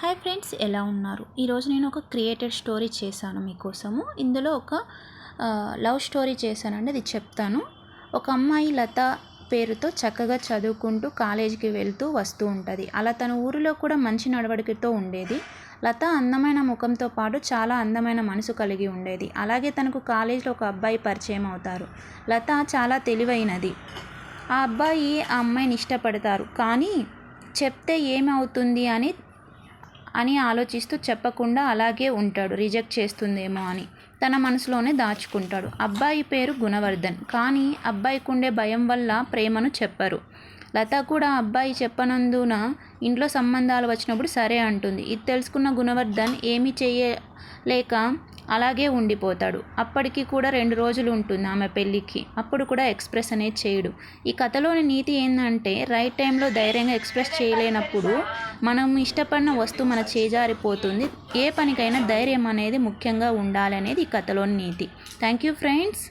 Hi friends ఎలా ఉన్నారు? ఈరోజు నేను ఒక క్రియేటెడ్ స్టోరీ చేశాను మీకోసము. ఇందులో ఒక లవ్ స్టోరీ చేశానండి అది చెప్తాను. ఒక అమ్మాయి లత పేరుతో చక్కగా చదువుకుంటూ కాలేజీకి వెళ్తూ వస్తూ ఉంటుంది. అలా తన ఊరిలో కూడా మంచి నడవడికతో ఉండేది. లత అందమైన ముఖంతో పాటు చాలా అందమైన మనసు కలిగి ఉండేది. అలాగే తనకు కాలేజీలో ఒక అబ్బాయి పరిచయం అవుతారు. లత చాలా తెలివైనది. ఆ అబ్బాయి ఆ అమ్మాయిని ఇష్టపడతారు. కానీ చెప్తే ఏమవుతుంది అని అని ఆలోచిస్తూ చెప్పకుండా అలాగే ఉంటాడు. రిజెక్ట్ చేస్తుందేమో అని. తన మనసులోనే దాచుకుంటాడు. అబ్బాయి పేరు గుణవర్ధన్. కానీ అబ్బాయికి ఉండే భయం వల్ల ప్రేమను చెప్పరు. లత కూడా అబ్బాయి చెప్పనందున ఇంట్లో సంబంధాలు వచ్చినప్పుడు సరే అంటుంది. ఇది తెలుసుకున్న గుణవర్ధన్ ఏమీ చేయలేక అలాగే ఉండిపోతాడు. అప్పటికి కూడా రెండు రోజులు ఉంటుంది ఆమె పెళ్ళికి. అప్పుడు కూడా ఎక్స్ప్రెస్ అనేది చేయడు. ఈ కథలోని నీతి ఏంటంటే రైట్ టైంలో ధైర్యంగా ఎక్స్ప్రెస్ చేయలేనప్పుడు మనం ఇష్టపడిన వస్తువు మన చేజారిపోతుంది. ఏ పనికైనా ధైర్యం అనేది ముఖ్యంగా ఉండాలనేది ఈ కథలోని నీతి. Thank you friends.